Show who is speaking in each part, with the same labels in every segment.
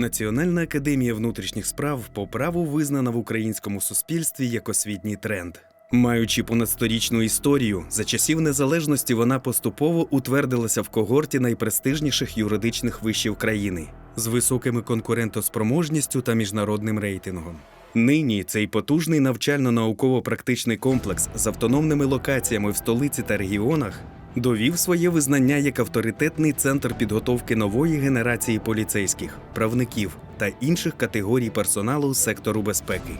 Speaker 1: Національна академія внутрішніх справ по праву визнана в українському суспільстві як освітній тренд. Маючи понад сторічну історію, за часів незалежності вона поступово утвердилася в когорті найпрестижніших юридичних вишів країни з високими конкурентоспроможністю та міжнародним рейтингом. Нині цей потужний навчально-науково-практичний комплекс з автономними локаціями в столиці та регіонах довів своє визнання як авторитетний центр підготовки нової генерації поліцейських, правників та інших категорій персоналу сектору безпеки.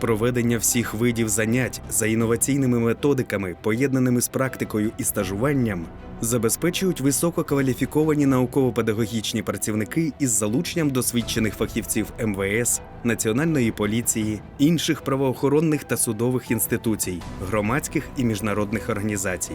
Speaker 1: Проведення всіх видів занять за інноваційними методиками, поєднаними з практикою і стажуванням, забезпечують висококваліфіковані науково-педагогічні працівники із залученням досвідчених фахівців МВС, Національної поліції, інших правоохоронних та судових інституцій, громадських і міжнародних організацій.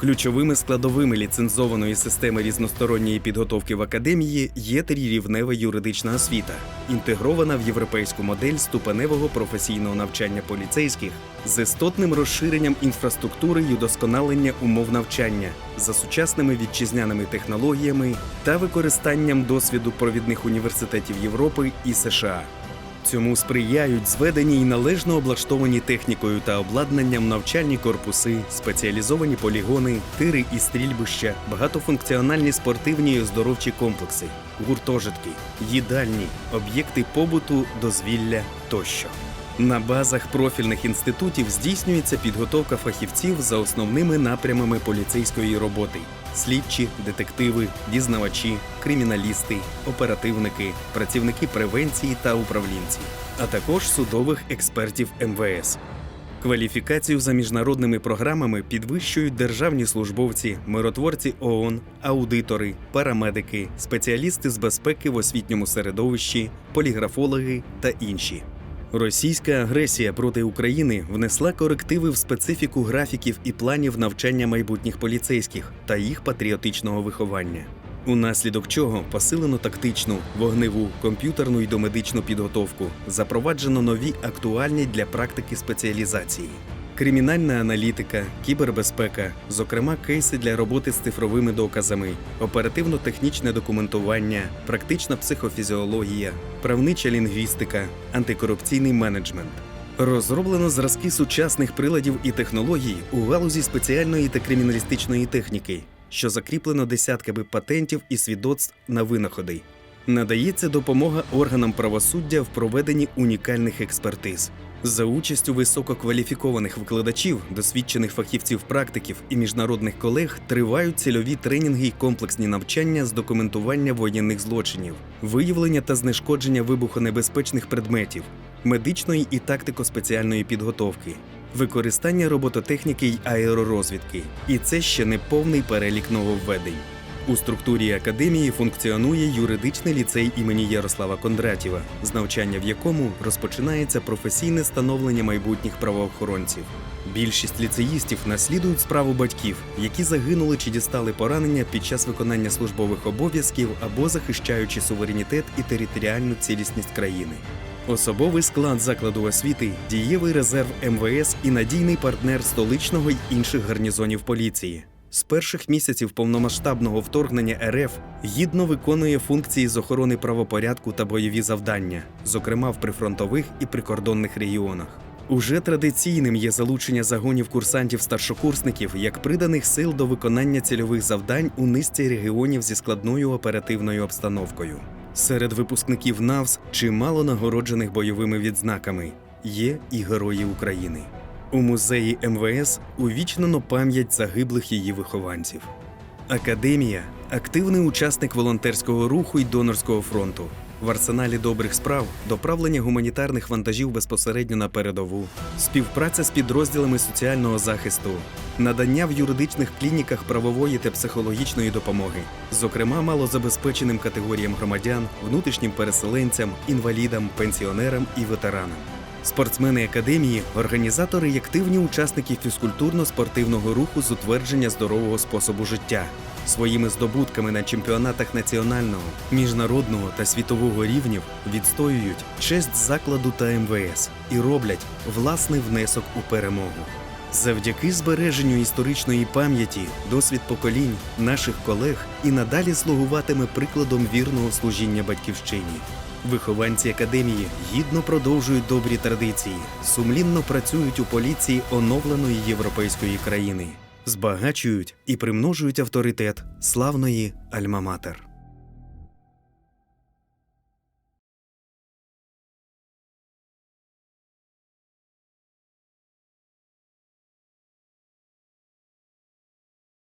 Speaker 1: Ключовими складовими ліцензованої системи різносторонньої підготовки в академії є трирівнева юридична освіта, інтегрована в європейську модель ступеневого професійного навчання поліцейських з істотним розширенням інфраструктури й удосконалення умов навчання за сучасними вітчизняними технологіями та використанням досвіду провідних університетів Європи і США. Цьому сприяють зведені й належно облаштовані технікою та обладнанням навчальні корпуси, спеціалізовані полігони, тири і стрільбища, багатофункціональні спортивні і оздоровчі комплекси, гуртожитки, їдальні, об'єкти побуту, дозвілля тощо. На базах профільних інститутів здійснюється підготовка фахівців за основними напрямами поліцейської роботи: слідчі, детективи, дізнавачі, криміналісти, оперативники, працівники превенції та управлінці, а також судових експертів МВС. Кваліфікацію за міжнародними програмами підвищують державні службовці, миротворці ООН, аудитори, парамедики, спеціалісти з безпеки в освітньому середовищі, поліграфологи та інші. Російська агресія проти України внесла корективи в специфіку графіків і планів навчання майбутніх поліцейських та їх патріотичного виховання. Унаслідок чого посилено тактичну, вогневу, комп'ютерну і домедичну підготовку, запроваджено нові актуальні для практики спеціалізації. Кримінальна аналітика, кібербезпека, зокрема кейси для роботи з цифровими доказами, оперативно-технічне документування, практична психофізіологія, правнича лінгвістика, антикорупційний менеджмент. Розроблено зразки сучасних приладів і технологій у галузі спеціальної та криміналістичної техніки, що закріплено десятками патентів і свідоцтв на винаходи. Надається допомога органам правосуддя в проведенні унікальних експертиз. За участю висококваліфікованих викладачів, досвідчених фахівців-практиків і міжнародних колег тривають цільові тренінги й комплексні навчання з документування воєнних злочинів, виявлення та знешкодження вибухонебезпечних предметів, медичної і тактико-спеціальної підготовки, використання робототехніки й аеророзвідки. І це ще не повний перелік нововведень. У структурі академії функціонує юридичний ліцей імені Ярослава Кондратєва, з навчання в якому розпочинається професійне становлення майбутніх правоохоронців. Більшість ліцеїстів наслідують справу батьків, які загинули чи дістали поранення під час виконання службових обов'язків або захищаючи суверенітет і територіальну цілісність країни. Особовий склад закладу освіти, дієвий резерв МВС і надійний партнер столичного й інших гарнізонів поліції. З перших місяців повномасштабного вторгнення РФ гідно виконує функції з охорони правопорядку та бойові завдання, зокрема в прифронтових і прикордонних регіонах. Уже традиційним є залучення загонів курсантів-старшокурсників як приданих сил до виконання цільових завдань у низці регіонів зі складною оперативною обстановкою. Серед випускників НАВС чимало нагороджених бойовими відзнаками є і герої України. У музеї МВС увічнено пам'ять загиблих її вихованців. Академія активний учасник волонтерського руху і донорського фронту. В арсеналі добрих справ доправлення гуманітарних вантажів безпосередньо на передову, співпраця з підрозділами соціального захисту, надання в юридичних клініках правової та психологічної допомоги, зокрема малозабезпеченим категоріям громадян, внутрішнім переселенцям, інвалідам, пенсіонерам і ветеранам. Спортсмени академії організатори й активні учасники фізкультурно-спортивного руху з утвердження здорового способу життя. Своїми здобутками на чемпіонатах національного, міжнародного та світового рівнів відстоюють честь закладу та МВС і роблять власний внесок у перемогу. Завдяки збереженню історичної пам'яті, досвід поколінь наших колег і надалі слугуватиме прикладом вірного служіння батьківщині. Вихованці академії гідно продовжують добрі традиції, сумлінно працюють у поліції оновленої європейської країни, збагачують і примножують авторитет славної Альма-Матер.